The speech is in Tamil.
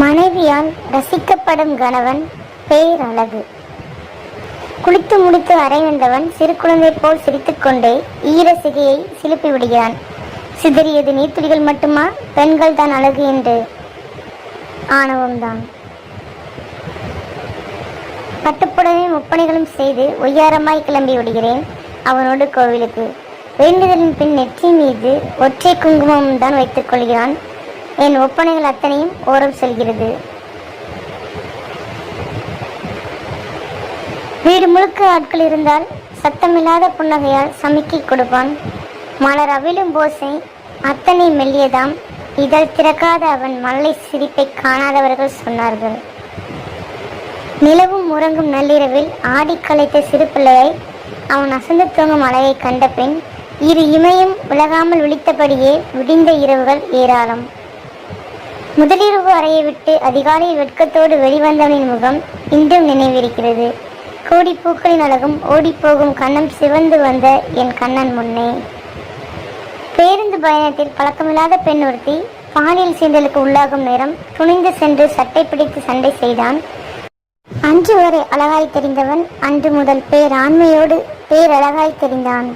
மனைவியால் ரசிக்கப்படும் கணவன் பேரழகு. குளித்து முடித்து அறை வந்தவன் சிறு குழந்தை போல் சிரித்துக்கொண்டே ஈர சிகையை சிலுப்பி விடுகிறான் சிதறியது நீர்த்துளிகள் மட்டுமா? பெண்கள் தான் அழகு என்று. ஆணவம்தான். பட்டுப்புடவை ஒப்பனைகளும் செய்து ஒய்யாரமாய் கிளம்பி விடுகிறேன் அவனோடு கோவிலுக்கு. வேண்டுதலின் பின் நெற்றி மீது ஒற்றை குங்குமம் தான் வைத்துக் கொள்கிறான். என் ஒப்பனைகள் அத்தனையும் ஓரம் செல்கிறது. வீடு முழுக்க ஆட்கள் இருந்தால் சத்தமில்லாத புன்னகையால் சமிக்கை கொடுப்பான். மலர் அவிழும் போசை அத்தனை மெல்லியதாம். இதழ் திறக்காத அவன் மல்லை சிரிப்பை காணாதவர்கள் சொன்னார்கள். நிலவும் உறங்கும் நள்ளிரவில் ஆடி களைத்த சிறு பிள்ளையை அவன் அசந்து தூங்கும் அழகை கண்ட பின் இரு இமையும் விலகாமல் விழித்தபடியே விடிந்த இரவுகள் ஏராளம். முதலிரவு அறையை விட்டு அதிகாலையில் வெட்கத்தோடு வெளிவந்தவனின் முகம் இன்றும் நினைவிருக்கிறது. கோடி பூக்களின் அழகும் ஓடிப்போகும் கண்ணம் சிவந்து வந்த என் கண்ணன் முன்னே. பேருந்து பயணத்தில் பழக்கமில்லாத பெண் ஒருத்தி பாலியல் சீண்டலுக்கு உள்ளாகும் நேரம் துணிந்து சென்று சட்டை பிடித்து சண்டை செய்தான். அன்று வரை அழகாய் தெரிந்தவன் அன்று முதல் பேராண்மையோடு பேரழகாய் தெரிந்தான்.